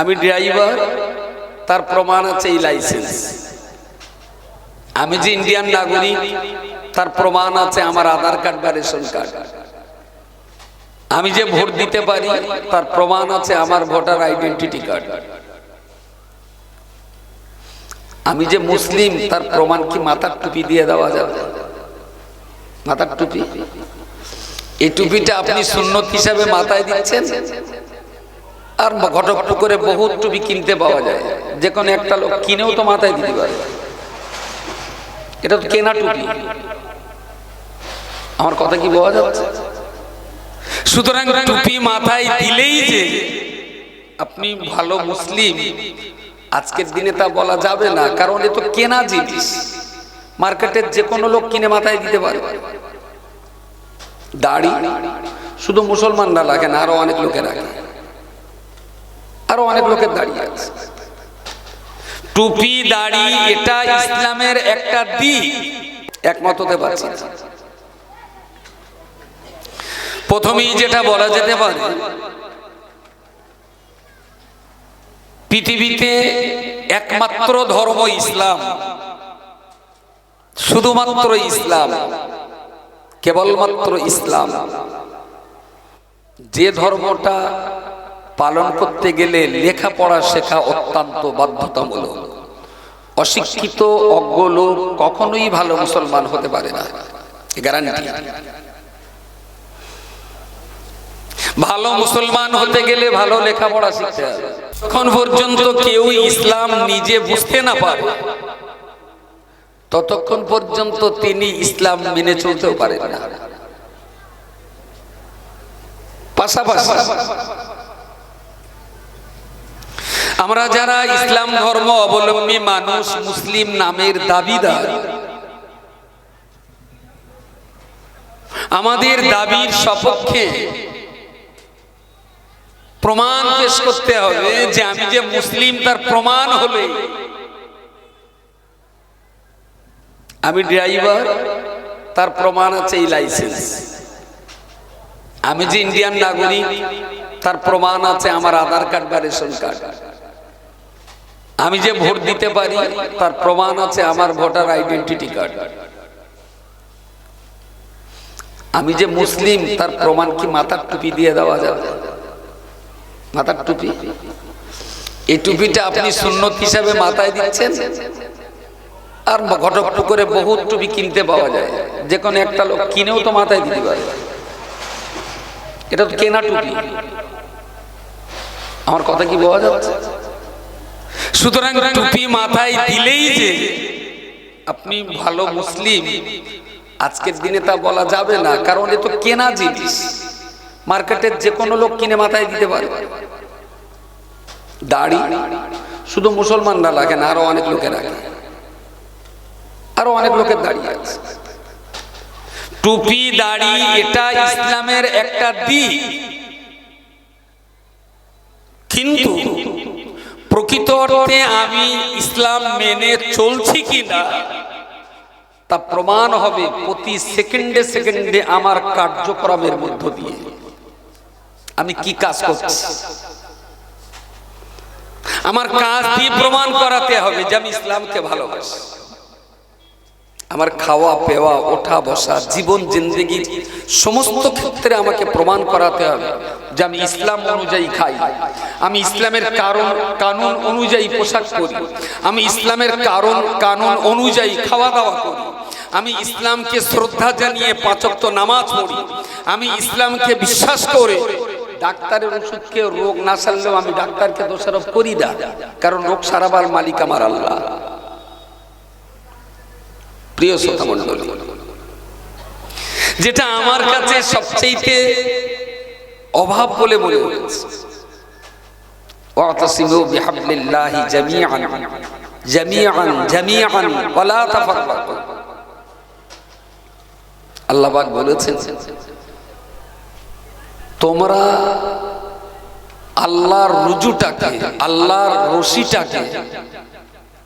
আমি ড্রাইভার তার প্রমাণ আছে এই লাইসেন্স আমি যে ইন্ডিয়ান নাগরিক, তার প্রমাণ আছে আমার আধার কার্ড বা রেশন কার্ড আমি যে ভোট দিতে পারি, তার প্রমাণ আছে আমার ভোটার আইডেন্টিটি কার্ড আমি যে মুসলিম, তার প্রমাণ কি মাথার টুপি দিয়ে দেওয়া যাবে? মাথার টুপি? এই টুপিটা আপনি সুন্নত হিসাবে মাথায় দিচ্ছেন? আর ঘটক করে বহুত টুপি কিনতে পাওয়া যায়। যে কোনো একটা লোক কিনেও তো মাথায় দিতে পারে। এটা তো কেনা টুপি। আমার কথা কি বোঝা যাচ্ছে? সুতরাং টুপি মাথায় দিলেই যে আপনি ভালো মুসলিম, আজকের দিনে তা বলা যাবে না, কারণ এ তো কেনা জিনিস। মার্কেটের যে কোনো লোক কিনে মাথায় দিতে পারে। দাড়ি শুধু মুসলমানরা লাগে না, আরও অনেক লোকে রাখে। আরও অনেক লোকের দাড়ি আছে। টুপি দাড়ি এটা ইসলামের একটা দিক। একমত হতে পারছি। প্রথমেই যেটা বলা যেতে পারে পৃথিবীতে একমাত্র ধর্ম ইসলাম শুধুমাত্র ইসলাম কেবলমাত্র ইসলাম। যে ধর্মটা পালন করতে গেলে লেখাপড়া শেখা অত্যন্ত বাধ্যতামূলক। অশিক্ষিত, অজ্ঞ লোক কখনোই ভালো মুসলমান হতে পারে না। গ্যারান্টি ভালো মুসলমান হতে গেলে ভালো লেখাপড়া শিখতে হবে। তখন পর্যন্ত কেউ ইসলাম নিজে বুঝতে না পারে। ততক্ষণ পর্যন্ত তিনি ইসলাম মেনে চলতেও পারেন না। পাশাপাশি আমরা যারা ইসলাম ধর্ম অবলম্বী মানুষ, মুসলিম নামের দাবিদার। আমাদের দাবির সপক্ষে প্রমাণ পেশ করতে হবে যে আমি যে মুসলিম, তার প্রমাণ হলে আমি ড্রাইভার, তার প্রমাণ আছে এই লাইসেন্স। আমি যে ইন্ডিয়ান নাগরিক, তার প্রমাণ আছে আমার আধার কার্ড বা রেশন কার্ড। আমি যে ভোট দিতে পারি, তার প্রমাণ আছে আমার ভোটার আইডেন্টিটি কার্ড। আমি যে মুসলিম, তার প্রমাণ কি মাথার টুপি দিয়ে দেওয়া যাবে? মাথার টুপি? এই টুপিটা আপনি সুন্নত হিসাবে মাথায় দিচ্ছেন? আর ঘটক করে বহুত টুপি কিনতে পাওয়া যায়। যে কোনো একটা লোক কিনেও তো মাথায় দিতে পারে। এটা তো কেনা টুপি। আমার কথা কি বোঝা যাচ্ছে? সুতরাং টুপি মাথায় দিলেই যে আপনি ভালো মুসলিম আজকের দিনে তা বলা যাবে না কারণ এ তো কেনা জিনিস। মার্কেটের যে কোনো লোক কিনে মাথায় দিতে পারে। দাড়ি শুধু মুসলমানরা লাগে না আরও অনেক লোকে রাখে আরও অনেক লোকের দাড়ি আছে। টুপি দাড়ি এটা ইসলামের একটা দিক। কিন্তু প্রকৃত অর্থে আমি ইসলাম মেনে চলছি কিনা তা প্রমাণ হবে প্রতি সেকেন্ডে সেকেন্ডে আমার কার্যক্রমের মধ্য দিয়ে। আমি কি কাজ করছি? আমার কাজ দিয়ে প্রমাণ করাতে হবে যে আমি ইসলামকে ভালোবাসি। আমার খাওয়া, পেওয়া, ওঠা, বসা, জীবন জিন্দগির সমস্ত ক্ষেত্রে আমাকে প্রমাণ করাতে হবে যে আমি ইসলাম অনুযায়ী খাই। আমি ইসলামের কারণ, কানুন অনুযায়ী পোশাক করি আমি ইসলামের কারণ, কানুন অনুযায়ী খাওয়া দাওয়া করি। আমি ইসলামকে শ্রদ্ধা জানিয়ে পাচক্ত নামাজ পড়ি। আমি ইসলামকে বিশ্বাস করে ডাক্তারের ওষুধকে রোগ না সারলেও আমি ডাক্তারকে দোষারোপ করি না। কারণ রোগ সারাবার মালিক আমার আল্লাহ। প্রিয় শ্রোতা মন্ডলী যেটা আমার কাছে সবচেয়ে অভাব বলে মনে হয়েছে واعتصموا بحبل الله جميعا جميعا جميعا ولا تفرقوا আল্লাহ পাক বলেছেন তোমরা আল্লাহর রুজুটাকে আল্লাহর রশিটাকে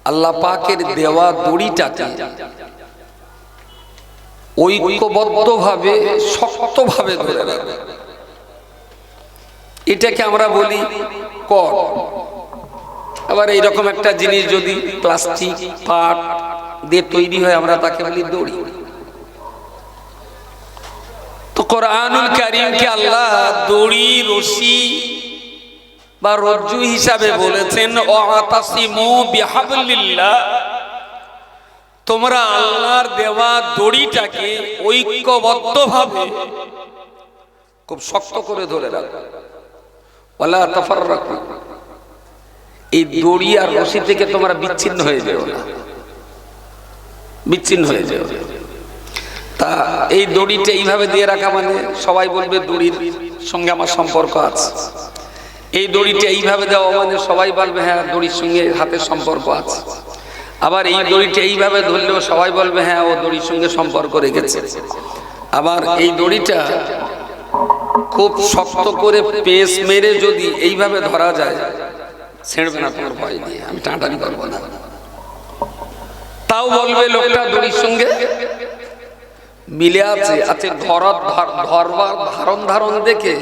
আল্লাহ পাকের দেওয়া দড়িটাকে ঐক্যবদ্ধভাবে, শক্তভাবে ধরে রাখবে এটাকে আমরা বলি কর। আবার এইরকম একটা জিনিস যদি প্লাস্টিক, পাট দিয়ে তৈরি হয়, আমরা তাকে বলি দড়ি। তো কোরআনুল কারিমকে আল্লাহ দড়ি, রশি বা রজ্জু হিসাবে বলেছেন, অতাসিমু বিহাবলিল্লাহ। তোমরা আল্লাহর দেওয়া দড়িটাকে ঐক্যবদ্ধভাবে খুব শক্ত করে ধরে রাখো। তাফাররাকু। এই দড়ি আর রশি থেকে তোমরা বিচ্ছিন্ন হয়ে যেও না। বিচ্ছিন্ন হয়ে যেও। তা এই দড়িটা এইভাবে দিয়ে রাখা মানে সবাই বলবে দড়ির সঙ্গে আমার সম্পর্ক আছে। এই দড়িটা এইভাবে দেওয়া মানে সবাই বলবে হ্যাঁ দড়ির সঙ্গে হাতের সম্পর্ক আছে। আবার এই দড়িটা এইভাবে ধরলেও সবাই বলবে হ্যাঁ ও দড়ির সঙ্গে সম্পর্ক রেখেছে। আবার এই দড়িটা খুব শক্ত করে পেস মেরে যদি এইভাবে ধরা যায় ছেড়বে না তোমার ভয় দিয়ে আমি টানাটানি করব না। তাও বলবে লোকটা দড়ির সঙ্গে মিলে আছে আছে ধর ধরবার ধারণ ধারণ দেখে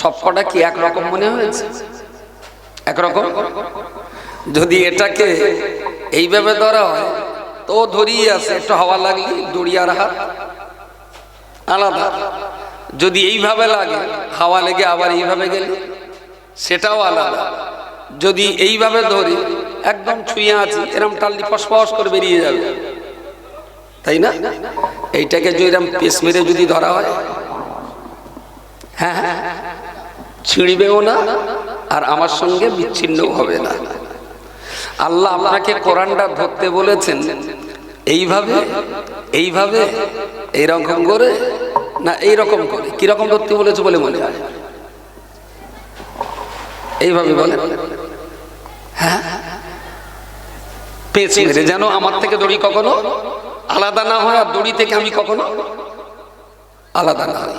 সবকটা কি একরকম মনে হয়েছে? একরকম। যদি এটাকে এইভাবে ধরা হয়, তো ধরিয়ে আছে একটু হাওয়া লাগলে দড়িয়ার হাত আলাদা। যদি এইভাবে লাগে, হাওয়া লেগে আবার এইভাবে গেলে, সেটাও আলাদা। যদি এইভাবে ধরি, একদম ছুঁয়ে আছি, এরম টাল্লি ফসফস করে বেরিয়ে যাবে। তাই না? এইটাকে যদি এরম পেস মেরে যদি ধরা হয় হ্যাঁ হ্যাঁ ছিঁড়বেও না, আর আমার সঙ্গে বিচ্ছিন্ন হবে না। আল্লাহ আপনাকে কোরআনটা ধরতে বলেছেন। এইভাবে এইভাবে, এইরকম করে, না, এইরকম করে। কীরকম ধরতে বলেছে বলে মনে হয়? এইভাবে বলে। হ্যাঁ? যেন আমার থেকে দড়ি কখনো আলাদা না হয়, আর দড়ি থেকে আমি কখনো আলাদা না হয়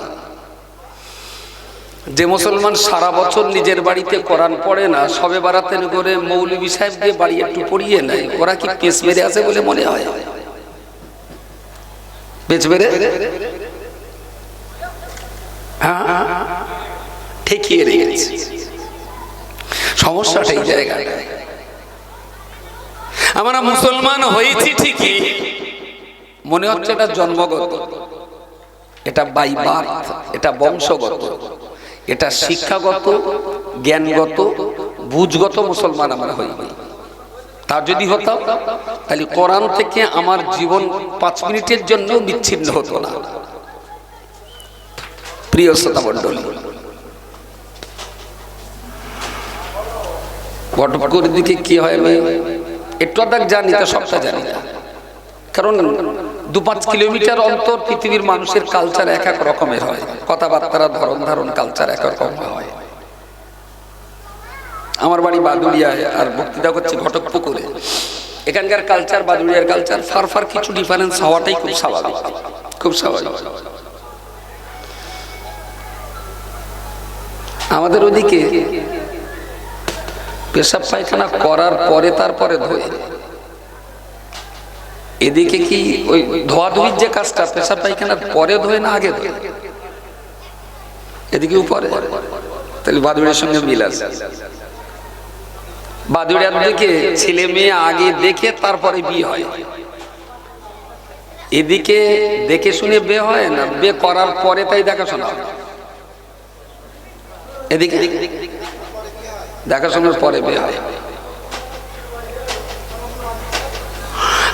যে মুসলমান সারা বছর নিজের বাড়িতে কোরআন পড়ে না, সবে বারাতে করে মৌলবী সাহেব দিয়ে বাড়ি একটু পড়িয়ে নেয়, ওরা কি পেঁচ মেরে আছে বলে মনে হয়? পেঁচ মেরে? হ্যাঁ ঠেকিয়ে রেখেছে। সমস্যাটা এই জায়গায়। আমরা মুসলমান হয়েছি ঠিকই। মনে হচ্ছে এটা জন্মগত। এটা বাই বার্থ, এটা বংশগত। এটা শিক্ষাগত, জ্ঞানগত, বুঝগত মুসলমান আমরা হইনি তা যদি হতাম তাহলে কোরআন থেকে আমার জীবন পাঁচ মিনিটের জন্য বিচ্ছিন্ন হতো না। প্রিয় শ্রোতা মণ্ডলী ঘটপুকুর দিকে কি হয় একটু আদাক জানি, তা সবটা জানি না। কারণ দু পাঁচ কিলোমিটার অন্তর পৃথিবীর মানুষের কালচার এক এক রকমের হয়। কথাবার্তারা ধরন ধারণ কালচার এক রকম হয়। আমার বাড়ি বাদুড়িয়ায় আর বক্তৃতা করছে ঘটক পুকুরে এখানকার কালচার বাদুড়িয়ার কালচার ফার ফার কিছু ডিফারেন্স হওয়াটাই খুব স্বাভাবিক। খুব স্বাভাবিক। আমাদের ওদিকে পেশাব পায়খানা করার পরে, তারপরে ধোয়ে। এদিকে কি ওই ধোয়াধুয়ির যে কাজটা, পেশাব পায়খানার পরে ধোয় না আগে ধোয়? এদিকে উপরে তাহলে বাদুড়ের সঙ্গে মিল আছে। বাদুড়ার দিকে ছেলে মেয়ে আগে দেখে তারপরে বিয়ে হয়। এদিকে দেখে শুনে বে হয় না? বে করার পরে তাই দেখাশোনা এদিকে দেখাশোনার পরে বে হয়।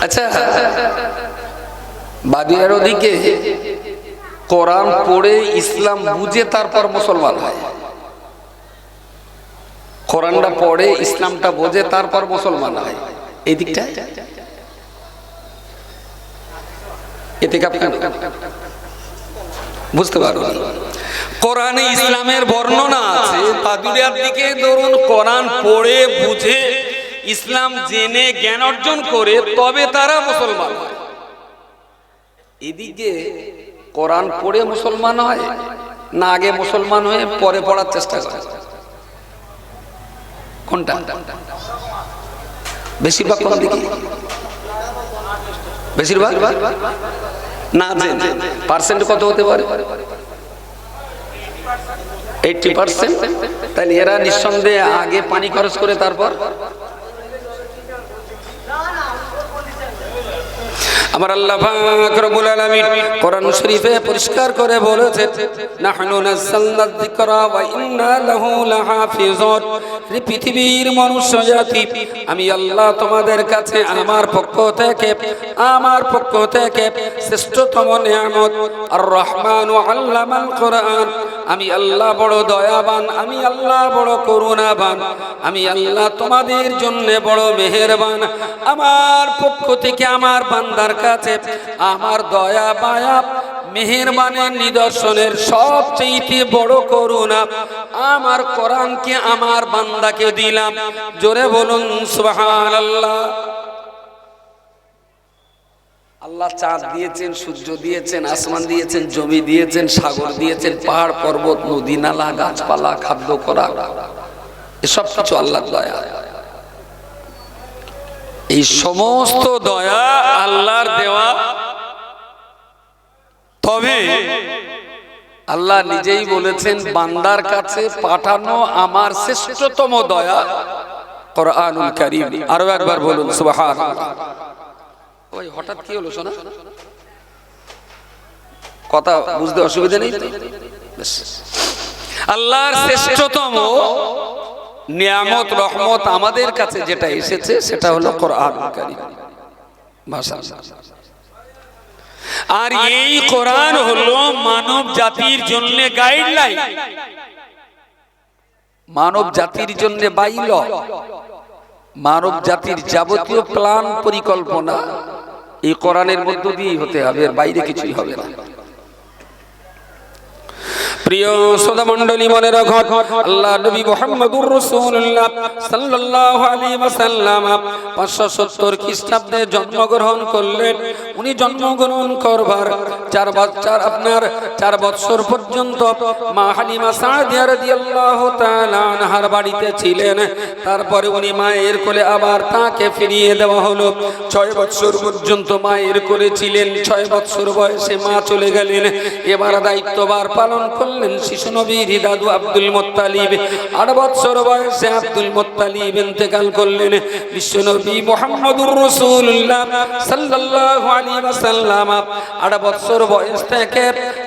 আচ্ছা বাদিয়ার ওদিকে কোরআন পড়ে ইসলাম বুঝে তারপর মুসলমান হয়। কোরআনটা পড়ে, ইসলামটা বোঝে, তারপর মুসলমান হয়। এই দিকটা? এতে বুঝতে পারো কোরআনে ইসলামের বর্ণনা আছে বাদুরিয়ার দিকে ধরুন কোরআন পড়ে, বুঝে ইসলাম জেনে জ্ঞান অর্জন করে তবে তারা মুসলমান এদিকে কোরআন পড়ে মুসলমান হয়, না আগে মুসলমান হয়ে পরে পড়ার চেষ্টা করে। কোনটা? বেশিরভাগ কোন দিকে? বেশিরভাগ? না পার্সেন্ট কত হতে পারে? এইটটি পার্সেন্ট তাহলে এরা নিঃসন্দেহে আগে পানি খরচ করে তারপর আমার আল্লাহ পাক রব্বুল আলামিন কোরআন শরীফে পরিষ্কার করে বলেছেন, নাহনু নাযালনা যিকরা ওয়া ইন্না লাহু লাহাফিজুন। পৃথিবীর মনুষ্য জাতি, আমি আল্লাহ তোমাদের কাছে আমার পক্ষ থেকে, আমার পক্ষ থেকে শ্রেষ্ঠতম নিয়ামত আর রহমান আল্লামাল কোরআন। আমি আল্লাহ বড় দয়াবান, আমি আল্লাহ বড় করুণাবান, আমি আল্লাহ তোমাদের জন্য বড় মেহেরবান। আমার পক্ষ থেকে আমার বান্দার কাছে আমার দয়া, মায়া মেহেরবানের নিদর্শনের সবচেয়ে বড় করুণা। আমার কোরআনকে আমার বান্দাকে দিলাম। জোরে বলুন, সুবহানাল্লাহ। আল্লাহ চাঁদ দিয়েছেন, সূর্য দিয়েছেন, আসমান দিয়েছেন, জমি দিয়েছেন, সাগর দিয়েছেন, পাহাড়, পর্বত, নদী, নালা, গাছপালা, খাদ্য করা এসব কিছু আল্লাহর দয়া। এই সমস্ত দয়া আল্লাহর দেওয়া তবে আল্লাহ নিজেই বলেছেন, বান্দার কাছে পাঠানো আমার শ্রেষ্ঠতম দয়া কথা বুঝতে অসুবিধা নেই? আল্লাহর শ্রেষ্ঠতম নিয়ামত, রহমত আমাদের কাছে যেটা এসেছে, সেটা হলো আর এই কোরআন হলো মানব জাতির জন্য গাইডলাইন মানব জাতির জন্য বাইল মানব জাতির যাবতীয় প্ল্যান পরিকল্পনা। এই কোরআনের মধ্য দিয়েই হতে হবে বাইরে কিছুই হবে না। প্রিয় সদা মণ্ডলী মনে রাখো, আল্লাহ নবী মুহাম্মদুর রাসূলুল্লাহ সাল্লাল্লাহু আলাইহি ওয়াসাল্লাম 570 খ্রিস্টাব্দে জন্মগ্রহণ করলেন। উনি জন্মগ্রহণ করবার চার বছর আপনার চার বছর পর্যন্ত মা হালিমা সাদিয়া রাদিয়াল্লাহু তাআলা আনহার বাড়িতে ছিলেন। তারপরে উনি মায়ের কোলে আবার তাকে ফিরিয়ে দেওয়া হলো। ছয় বছর পর্যন্ত মায়ের কোলে ছিলেন, ছয় বছর বয়সে মা চলে গেলেন। এবার দায়িত্ববার পালন করলেন। শিশু দাদু আব্দুল মোত্তালিব। আট বয়সে আব্দুল মোত্তালিব ইন্তেকাল করলেন। মোহাম্মদুর রসুল্লাহ সাল্লাল্লাহু আলাইহি ওয়াসাল্লাম। আট বয়স থেকে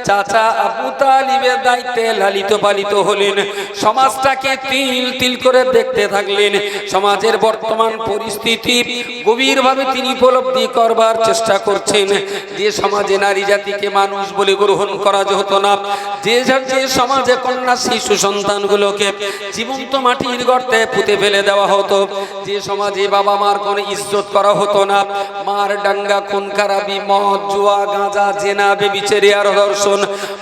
চাচা আবু তালিবের দায়িত্বে লালিত পালিত হলেন। সমাজটাকে তিল তিল করে দেখতে থাকলেন। সমাজের বর্তমান পরিস্থিতি গভীরভাবে তিনি উপলব্ধি করবার চেষ্টা করছেন। যে সমাজে নারী জাতিকে মানুষ বলে গ্রহণ করা হতো না, যে যে সমাজে কন্যা শিশু সন্তানগুলোকে জীবন্ত মাটির গর্তে পুঁতে ফেলে দেওয়া হতো, যে সমাজে বাবা মার কোনো ইজ্জত করা হতো না। মার ডাঙ্গা, খুন, খারাপি, মদ, জুয়া, গাঁজা, জেনা, বেবিচেরি আর দর্শন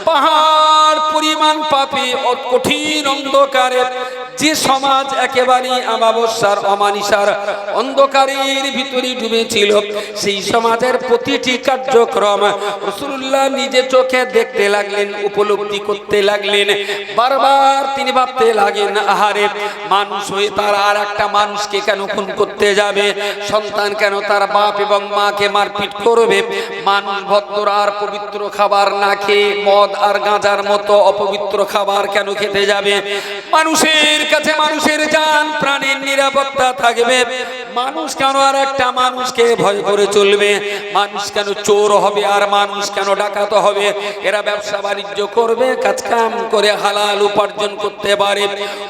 পাহাড়, পরিমাণ পাপি কঠিন অন্ধকারে যে সমাজ একেবারেই আমাবস্যার অমানিসার, অন্ধকারের ভিতরে ডুবেছিল, সেই সমাজের প্রতিটি কার্যক্রম রসুল্লাহ নিজে চোখে দেখতে লাগলেন, উপলব্ধি করতে লাগলেন, বারবার তিনি ভাবতে লাগেন আহারে, মানুষ হয়ে তার আর একটা মানুষকে কেন খুন করতে যাবে? সন্তান কেন তার বাপ এবং মাকে মারপিট করবে? মানুষ ভদ্র আর পবিত্র খাবার না খেয়ে মদ আর গাঁজার মতো অপবিত্র খাবার কেন খেতে যাবে? মানুষের কাছে মানুষের যান প্রাণের নিরাপত্তা থাকবে। মানুষ কেন আর একটা মানুষকে ভয় করে চলবে? মানুষ কেন চোর হবে আর মানুষ কেন ডাকাত হবে? এরা ব্যবসা বাণিজ্য করবে, কাজ কাম করে হালাল উপার্জন করতে পারে।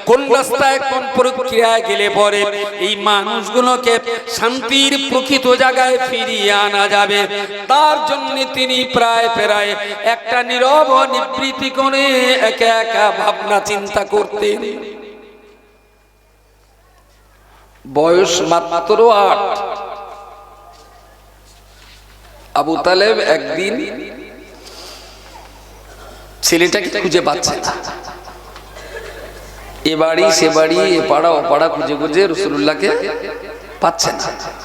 কোন রাস্তায় কোন প্রক্রিয়ায় গেলে পরে এই মানুষগুলোকে শান্তির প্রকৃত জায়গায় ফিরিয়ে আনা যাবে। তার জন্য তিনি প্রায় প্রায় একটা নীরব নিবৃত্তি করে একা একা ভাবনা চিন্তা করতেন। বয়স মাত্র আট। আবু তালেব একদিন ছেলেটাকে খুঁজে পাচ্ছে। না এ বাড়ি, সে বাড়ি, এ পাড়া, ও পাড়া খুঁজে খুঁজে রসুল্লাহকে পাচ্ছে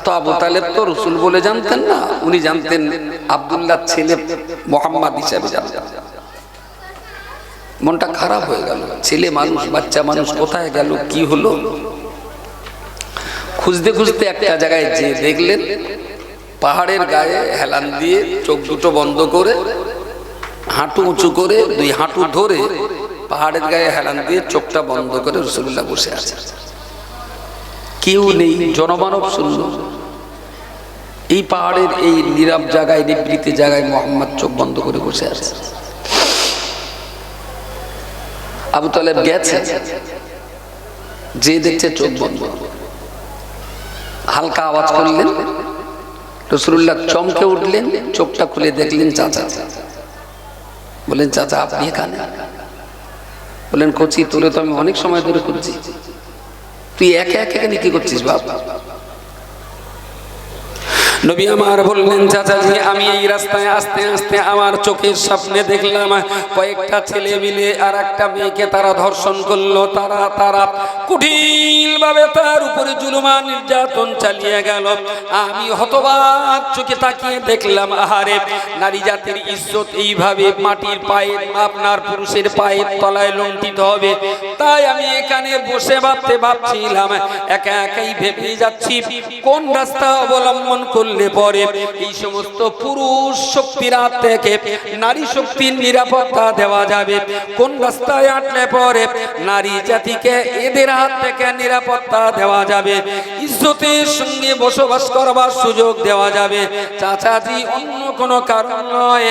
তো আবু তালেব তো রসুল বলে জানতেন না, উনি জানতেন আবদুল্লাহ ছেলে মোহাম্মদ হিসাবে জানতেন। মনটা খারাপ হয়ে গেল। ছেলে মানুষ, বাচ্চা মানুষ কোথায় গেল, কি হলো? খুঁজতে খুঁজতে একটা জায়গায় যে দেখলেন, পাহাড়ের গায়ে হেলান দিয়ে চোখ দুটো বন্ধ করে, হাঁটু উঁচু করে, দুই হাঁটু ধরে পাহাড়ের গায়ে হেলান দিয়ে চোখটা বন্ধ করে রসুল্লাহ বসে আছে কেউ নেই, জনমানব শূন্য। এই পাহাড়ের এই নীরব জায়গায় নিবৃত্তি জায়গায় মোহাম্মদ চোখ বন্ধ করে বসে আছে। আবু তালেব গেছে, যে দেখছে চোখ বন্ধ। হালকা আওয়াজ করলেন। রসুল্লাহ চমকে উঠলেন, চোখটা খুলে দেখলেন চাচা। বলেন চাচা, আপনি এখানে? বলেন কচি, তোরে তো আমি অনেক সময় ধরে খুঁজছি। তুই একে একে এখানে কি করছিস বাবা নবী আমার বললেন, চাচাজি, আমি এই রাস্তায় আস্তে আস্তে আমার চোখের সামনে দেখলাম, কয়েকটা ছেলে মিলে আর একটা মেয়েকে তারা ধর্ষণ করল। তারা তারা কুঠিল ভাবে তার উপরে জুলুমা নির্যাতন চালিয়ে গেল। আমি হতবাক চোখে তাকিয়ে দেখলাম, আহারে, নারী জাতির ইজ্জত এইভাবে মাটির পায়ে আপনার পুরুষের পায়ের তলায় লঙ্কিত হবে। তাই আমি এখানে বসে ভাবতে ভাবছিলাম, একা একাই ভেবে যাচ্ছি, কোন রাস্তা অবলম্বন করলে পরে এই সমস্ত পুরুষ শক্তির হাত থেকে নারী শক্তির নিরাপত্তা দেওয়া যাবে। কোন রাস্তায় আটলে পরে নারী জাতিকে এদের হাত থেকে নিরাপত্তা দেওয়া যাবে। ইজ্জতের সঙ্গে বসবাস করবার সুযোগ দেওয়া যাবে। চাচাজি, অন্য কোনো কারণ নয়।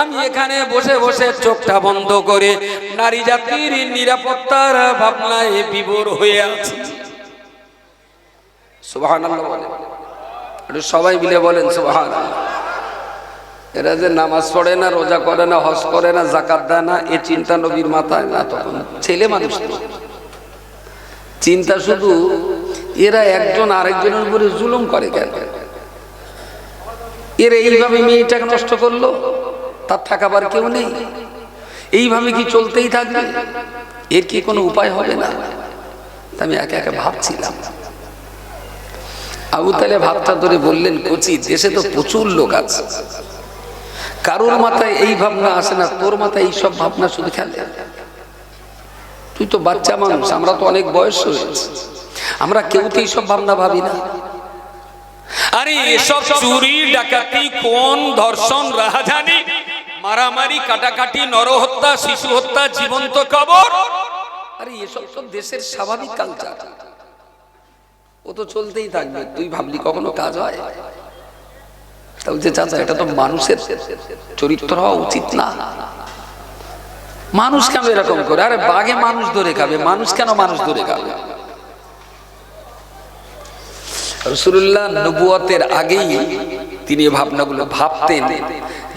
আমি এখানে বসে বসে চোখটা বন্ধ করে নারী জাতির নিরাপত্তার ভাবনায় বিভোর হয়ে আছি। বলেন একটু সবাই মিলে বলেন, সুবহান। এরা যে নামাজ পড়ে না, রোজা করে না, হজ করে না জাকাত দেয় না, এ চিন্তা নবীর মাথায় না তখন ছেলে মানুষ চিন্তা শুধু এরা একজন আরেকজনের উপরে জুলুম করে কেন? এরা এইভাবে মেয়েটাকে নষ্ট করল, তার থাকাবার কেউ নেই। এইভাবে কি চলতেই থাকবে? এর কি কোনো উপায় হবে না? আমি একে একে ভাবছিলাম। আবু তালে ভাবটা ধরে বললেন কচি দেশে তো প্রচুর লোক আছে। কারোর মাথায় এই ভাবনা আসে না তোর মাথায় এই সব ভাবনা শুধু খেলে। তুই তো বাচ্চা মানুষ আমরা তো অনেক বয়স হয়েছে। আমরা কেউ তো এইসব ভাবনা ভাবি না। আরে এসব চুরি ডাকাতি কোন ধর্ষণ রাহাজানি মারামারি কাটাকাটি নরহত্যা শিশু হত্যা জীবন্ত কবর? আরে এসব তো দেশের স্বাভাবিক কালচার ও তো চলতেই থাকবে। তুই ভাবলি কখনো কাজ হয়? তা বলছে, চাচা, এটা তো মানুষের চরিত্র হওয়া উচিত না। মানুষ কেন এরকম করে? আরে, বাঘে মানুষ ধরে খাবে, মানুষ কেন মানুষ ধরে খাবে? রসুল্লাহ নবুয়তের আগেই তিনি ভাবনাগুলো ভাবতেন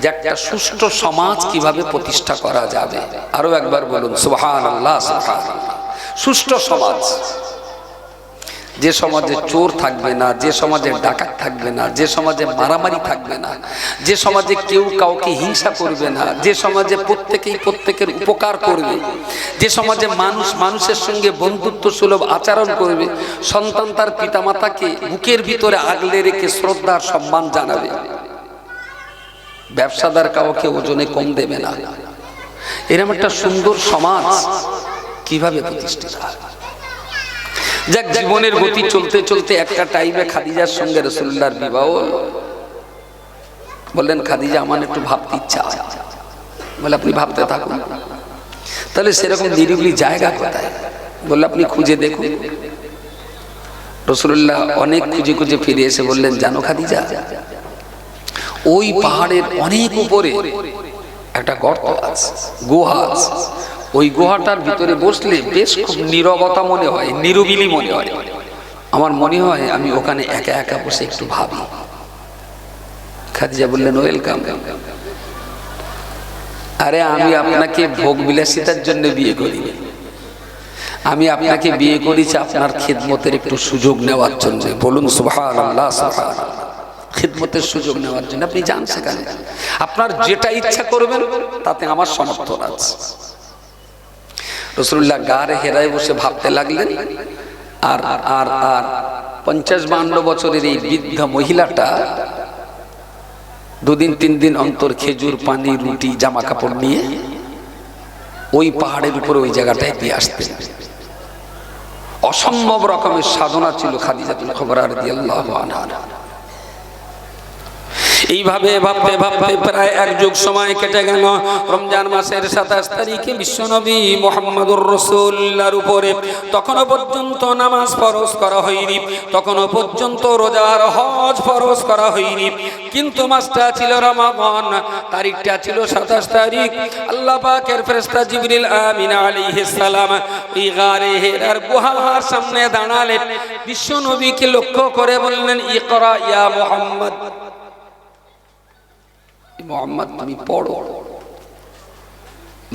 যে একটা সুষ্ঠু সমাজ কীভাবে প্রতিষ্ঠা করা যাবে। আরও একবার বলুন সুহান আল্লাহ সুষ্ঠু সমাজ। যে সমাজে চোর থাকবে না, যে সমাজে ডাকাত থাকবে না, যে সমাজে মারামারি থাকবে না, যে সমাজে কেউ কাউকে হিংসা করবে না, যে সমাজে প্রত্যেকেই প্রত্যেকের উপকার করবে, যে সমাজে মানুষ মানুষের সঙ্গে বন্ধুত্ব সুলভ আচরণ করবে, সন্তান তার পিতামাতাকে বুকের ভিতরে আগলে রেখে শ্রদ্ধার সম্মান জানাবে। ব্যবসাদার কাউকে ওজনে কম দেবে না। এরকম একটা সুন্দর সমাজ কীভাবে প্রতিষ্ঠিত হয়? যাক, জীবনের গতি চলতে চলতে একটা টাইমে খাদিজার সঙ্গে রসুল্লাহর বিবাহ। বললেন, খাদিজা, আমার একটু ভাবতে ইচ্ছা বলে, আপনি ভাবতে থাকুন। তাহলে সেরকম নিরিবিলি জায়গা কোথায়? বললে, আপনি খুঁজে দেখুন। রসুল্লাহ অনেক খুঁজে খুঁজে ফিরে এসে বললেন, জানো খাদিজা, ওই পাহাড়ের অনেক উপরে একটা গর্ত আছে, গুহা আছে। ওই গুহাটার ভিতরে বসলে বেশ খুব নীরবতা মনে হয়, নিরবিলি মনে হয়। আমার মনে হয় আমি ওখানে একা একা বসে একটু ভাবি। খাদিজা বললেন ওয়েলকাম আরে, আমি আপনাকে ভোগ বিলাসিতার জন্য বিয়ে করি। আমি আপনাকে বিয়ে করেছি আপনার খেদমতের একটু সুযোগ নেওয়ার জন্য। বলুন খিদমতের সুযোগ নেওয়ার জন্য। আপনি যান সেখানে। আপনার যেটা ইচ্ছা করবেন, তাতে আমার সমর্থন আছে। রসুল্লাহ গারে হেরায় বসে ভাবতে লাগলেন, আর আর আর পঞ্চাশ বান্ন বছরের এই বৃদ্ধ মহিলাটা দুদিন, তিন দিন অন্তর খেজুর, পানি, রুটি জামা কাপড় নিয়ে ওই পাহাড়ের উপরে ওই জায়গাটায় দিয়ে আসতেন। অসম্ভব রকমের সাধনা ছিল খাদিজাতুল খবর আর দিয়ে আল্লাহ এইভাবে ভাবতে ভাবতে প্রায় এক যুগ সময় কেটে গেল। রমজান মাসের সাতাশ তারিখে বিশ্বনবী মোহাম্মদুর রসুল্লার উপরে তখনও পর্যন্ত নামাজ ফরজ করা হয়নি, তখনও পর্যন্ত রোজার হজ ফরজ করা হয়নি। কিন্তু মাসটা ছিল রমাগন তারিখটা ছিল সাতাশ তারিখ। আল্লাহ পাকের ফেরেশতা জিবরিল আমিন আলাইহিস সালাম ওই গারে হেরার গুহার সামনে দাঁড়ালেন বিশ্ব নবীকে লক্ষ্য করে বললেন, ইকরা ইয়া মুহাম্মদ। মোহাম্মদ, তুমি পড়ো।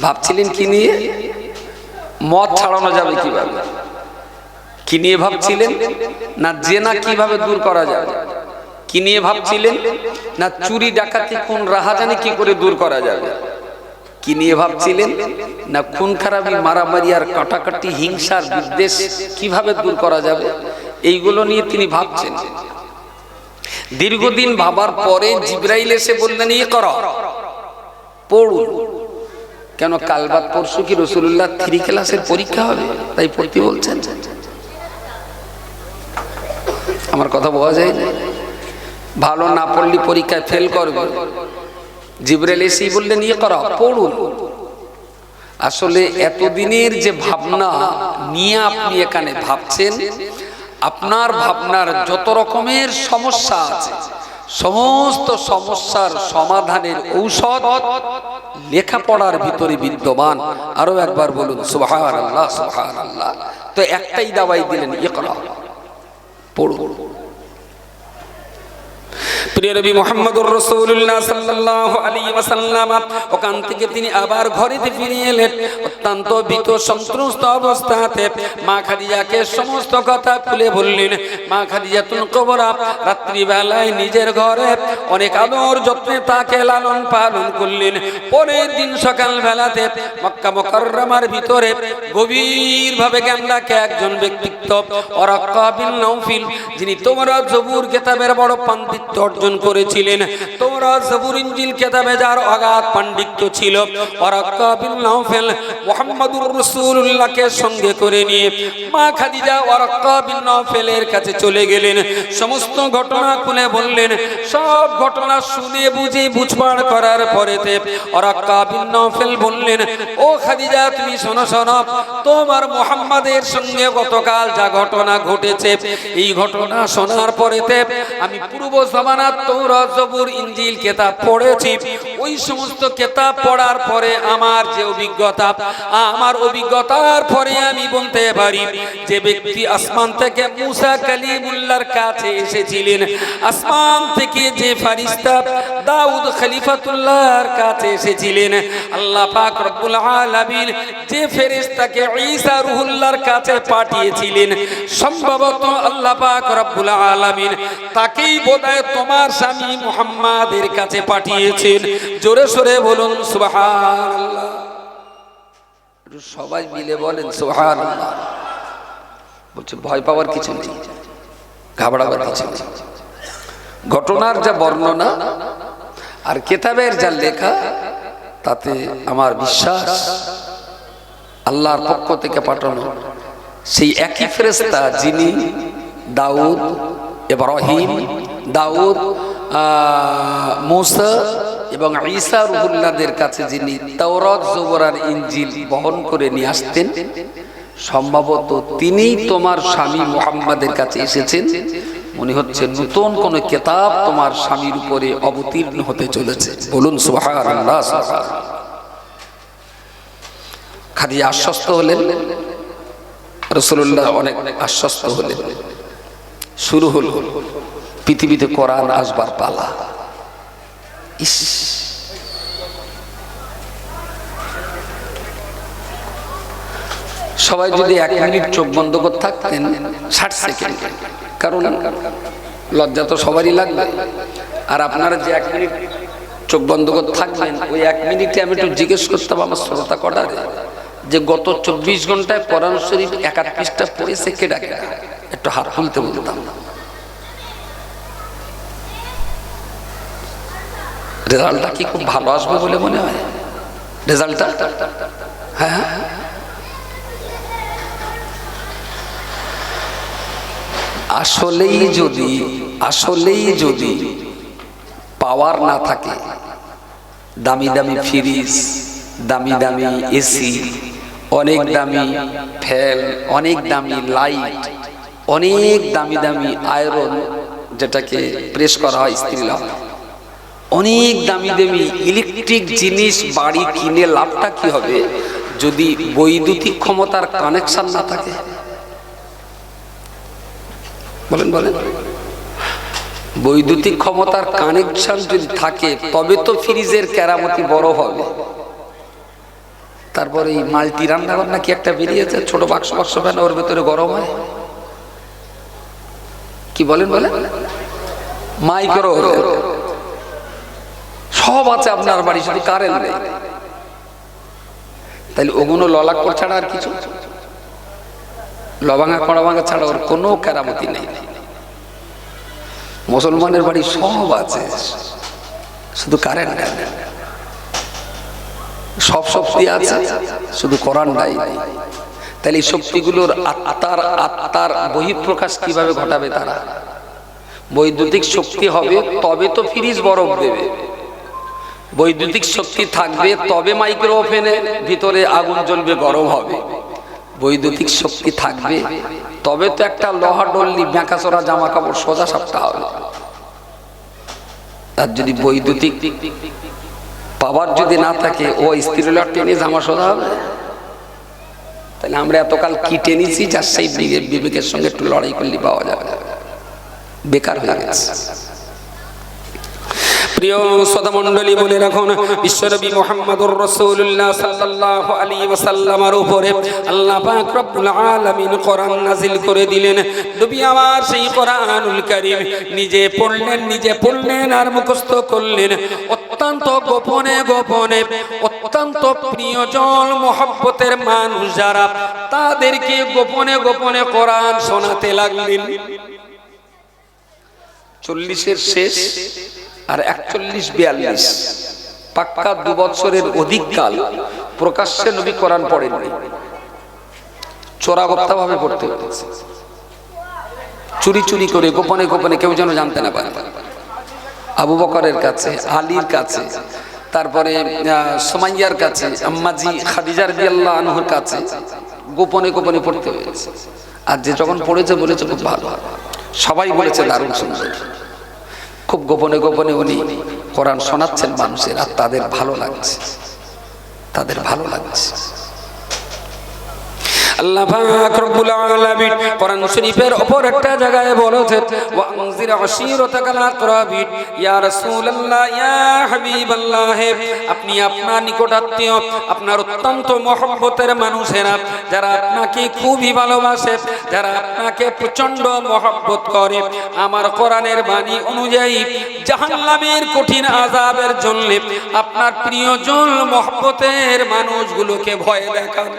ভাবছিলেন কি নিয়ে? মদ ছাড়ানো যাবে কীভাবে? কি নিয়ে ভাবছিলেন? না জেনা কীভাবে দূর করা যাবে কি নিয়ে ভাবছিলেন? না চুরি ডাকাতি কোন রাহাজানি কি করে দূর করা যাবে? কি নিয়ে ভাবছিলেন? না খুন খারাপি, মারামারি আর কাটাকাটি, হিংসার বিদ্বেষ কীভাবে দূর করা যাবে? এইগুলো নিয়ে তিনি ভাবছেন। দীর্ঘদিন ভাবার পরে জিব্রাইল এসে বললেন ইয়ে কর পড়ুন কেন কাল বাদ পরশু কি রসুল্লাহ থ্রি ক্লাসের পরীক্ষা হবে? তাই পড়তে বলছেন। আমার কথা বোঝা যায়? ভালো না পড়লে পরীক্ষায় ফেল করবে। জিব্রাইল এসেই বললেন ইয়ে কর পড়ুন আসলে এতদিনের যে ভাবনা নিয়ে আপনি এখানে ভাবছেন আপনার ভাবনার যত রকমের সমস্যা আছে, সমস্ত সমস্যার সমাধানের ঔষধ লেখাপড়ার ভিতরে বিদ্যমান। আরও একবার বলুন আল্লাহ তো একটাই দাবাই দিলেন ইয়ে পড়ুন। প্রিয় নবী মোহাম্মদুর রাসূলুল্লাহ সাল্লাল্লাহু আলাইহি ওয়াসাল্লাম, ওখান থেকে তিনি আবার ঘরেতে ফিরে এলেন। অত্যন্ত ভীত সন্ত্রস্ত অবস্থাতে মা খাদিজাকে সমস্ত কথা খুলে বললেন, মা খাদিজাতুল কুবরা রাত্রি নিজের ঘরে অনেক আদর যত্নে তাকে লালন পালন করলেন। পরের দিন সকাল বেলাতে মক্কা মুকাররমার ভিতরে গভীর ভাবে জ্ঞানদাকে একজন ব্যক্তিত্ব নৌফিল যিনি তোমরা জবুর কেতাবের বড় পাণ্ডিত্য অর্জন করেছিলেন। তোমরা জবুর ইনজিল কিতাবে যার অগাধ পাণ্ডিত্য ছিল। ওরাক্কা বিন নৌফিল মুহাম্মদুর রাসূলুল্লাহকে সঙ্গে করে নিয়ে মা খাদিজা ওরাক্কা বিন নৌফিলের কাছে চলে গেলেন। সমস্ত ঘটনা খুলে বললেন, সব ঘটনা শুনে বুঝে বুঝপাড় করার পরেতে ওরাক্কা বিন নৌফিল বললেন, ও খাদিজা, তুমি শোনো শোনো, তোমার মোহাম্মদের সঙ্গে গতকাল যা ঘটনা ঘটেছে, এই ঘটনা শোনার পরেতে আমি পূর্ব জমানার তৌরাত জবুর ইনজিল কেতাব পড়েছি। ওই সমস্ত কেতাব পড়ার পরে আমার যে অভিজ্ঞতা, আমার অভিজ্ঞতার পরে আমি বলতে পারি যে ব্যক্তি আসমান থেকে মুসা কালিমুল্লাহর কাছে এসেছিলেন। আসমান থেকে যে ফারিস্তা দাউদ খলিফাতুল্লাহর কাছে এসেছিলেন। আল্লাহ পাক রব্বুল আলামিন যে ফেরেশতাকে ঈসা রুহুল্লাহর কাছে পাঠিয়েছিলেন। সম্ভবত আল্লাহ পাক রব্বুল আলামিন তাকেই বোধহয় তোমার স্বামী মুহাম্মাদের কাছে পাঠিয়েছেন। জোরে সোরে বলুন সবাই মিলে বলেন, সুবহানাল্লাহ। বলছে, ভয় পাওয়ার কিছু নেই। ঘাবড়াবার কিছু নেই। ঘটনার যা বর্ণনা আর কেতাবের যা লেখা, তাতে আমার বিশ্বাস, আল্লাহর পক্ষ থেকে পাঠানো সেই একই ফেরেস্তা যিনি দাউদ, ইব্রাহিম দাউদ মুসা এবং ঈসা রুহুল্লাদের কাছে যিনি তাওরাত জবরার ইনজিল বহন করে নিয়ে আসতেন, সম্ভবত তিনিই তোমার স্বামী মুহাম্মাদের কাছে এসেছেন। মনে হচ্ছে নতুন কোন কেতাব তোমার স্বামীর উপরে অবতীর্ণ হতে চলেছে। বলুন খাদি আশ্বস্ত হলেন। রসুল্লাহ অনেক আশ্বস্ত হলেন। শুরু হল। পৃথিবীতে কোরআন আসবার পালা। ইস। সবাই যদি এক মিনিট চোখ বন্ধ করে থাকতেন, ষাট সেকেন্ড। কারণ লজ্জা তো সবারই লাগবে। আর আপনারা যে এক মিনিট চোখ বন্ধ করে থাকবেন ওই এক মিনিটে আমি একটু জিজ্ঞেস করতাম আমার শ্রোতা কটারে, যে গত চব্বিশ ঘন্টায় কোরআন শরীফ এক আধ পৃষ্ঠা পড়েছে কে ডাকে একটু হাত খুলতে বলতাম। রেজাল্টটা কি খুব ভালো আসবে বলে মনে হয়? রেজাল্টটা? হ্যাঁ আসলেই যদি আসলেই যদি পাওয়ার না থাকে, দামি দামি ফ্রিজ দামি দামি এসি অনেক দামি ফ্যান অনেক দামি লাইট অনেক দামি দামি আয়রন যেটাকে প্রেস করা হয় স্ত্রী লাভ অনেক দামি দামি ইলেকট্রিক জিনিস বাড়ি কিনে লাভটা কি হবে? যদি বৈদ্যুতিক ক্ষমতার কানেকশন না থাকে? বলেন বলেন। বৈদ্যুতিক ক্ষমতার কানেকশন যদি থাকে, তবে তো ফ্রিজের কেরামতি বড় হবে। তারপরে এই মাল্টি রান্নাঘর নাকি একটা বেরিয়েছে, ছোট বাক্স বাক্স ফ্যান, ওর ভেতরে গরম হয়। কি বলেন বলেন? মাইক্রো সব আছে আপনার বাড়ি শুধু কারেন্ট নেই। তাহলে ওগুলো ললাকর ছাড়া আর কিছু? লবাঙ্গা কড়াবাঙ্গা ছাড়া ওর কোনো কেরামতি নেই। মুসলমানের বাড়ি সব আছে, শুধু কারেন্ট সব শক্তি আছে, শুধু কোরআন নাই। তাহলে এই শক্তিগুলোর আত্মার আত্মার বহিঃপ্রকাশ কীভাবে ঘটাবে তারা? বৈদ্যুতিক শক্তি হবে, তবে তো ফ্রিজ বরফ দেবে। বৈদ্যুতিক শক্তি থাকবে, তবে মাইক্রো ওভেনে ভিতরে আগুন জ্বলবে, গরম হবে। বৈদ্যুতিক শক্তি থাকবে, তবে তো একটা লোহা ডল্লি ব্যাঁকাচোরা জামা কাপড় সোজা সাপটা হবে। আর যদি বৈদ্যুতিক পাওয়ার যদি না থাকে, ও স্ত্রীলার টেনে জামা সোজা হবে। তাহলে আমরা এতকাল কি টেনেছি, যার সেই বিবেকের সঙ্গে একটু লড়াই করলে পাওয়া যাবে। বেকার হয়ে গেছে। প্রিয় সদামণ্ডলী বলে রাখুন বিশ্বনবী মোহাম্মদুর ওয়াসাল্লামের উপরে আল্লাহ নাজিল করে দিলেন। নিজে পড়লেন নিজে পড়লেন আর মুখস্থ করলেন। অত্যন্ত গোপনে গোপনে অত্যন্ত প্রিয়জন, মোহব্বতের মানুষ যারা, তাদেরকে গোপনে গোপনে কোরআন শোনাতে লাগলেন। চল্লিশের শেষ আর একচল্লিশ বিয়াল্লিশ। পাক্কা দু বছরের অধিক কাল প্রকাশ্যে নবী কোরআন পড়েননি। চোরাগত্তা ভাবে পড়তে হয়েছে। চুরি চুরি করে গোপনে গোপনে কেউ যেন জানতে না পারে। আবু বকরের কাছে, আলীর কাছে, তারপরে সোমাইয়ার কাছে, আম্মাজি খাদিজার বিয়াল্লাহ আনহুর কাছে গোপনে গোপনে পড়তে হয়েছে। আর যে যখন পড়েছে, বলেছে খুব ভালো। সবাই বলেছে দারুণ সুন্দর। খুব গোপনে গোপনে উনি কোরআন শোনাচ্ছেন মানুষের আর তাদের ভালো লাগছে। তাদের ভালো লাগছে। আল্লাহ পাক রব্বুল আলামিন কোরআন শরীফের উপর একটা জায়গায় বলেছেন, ওয়া আনজির আশীরাতাকাল আকরাবিন। ইয়া রাসূলুল্লাহ, ইয়া হাবিবাল্লাহ, আপনি আপনার নিকটাত্মীয়, আপনার অত্যন্ত মহব্বতের মানুষেরা, যারা আপনাকে খুবই ভালোবাসে, যারা আপনাকে প্রচণ্ড মহব্বত করে, আমার কোরআনের বাণী অনুযায়ী জাহান্নামের কঠিন আযাবের জন্য আপনার প্রিয়জন মহব্বতের মানুষগুলোকে ভয় দেখান।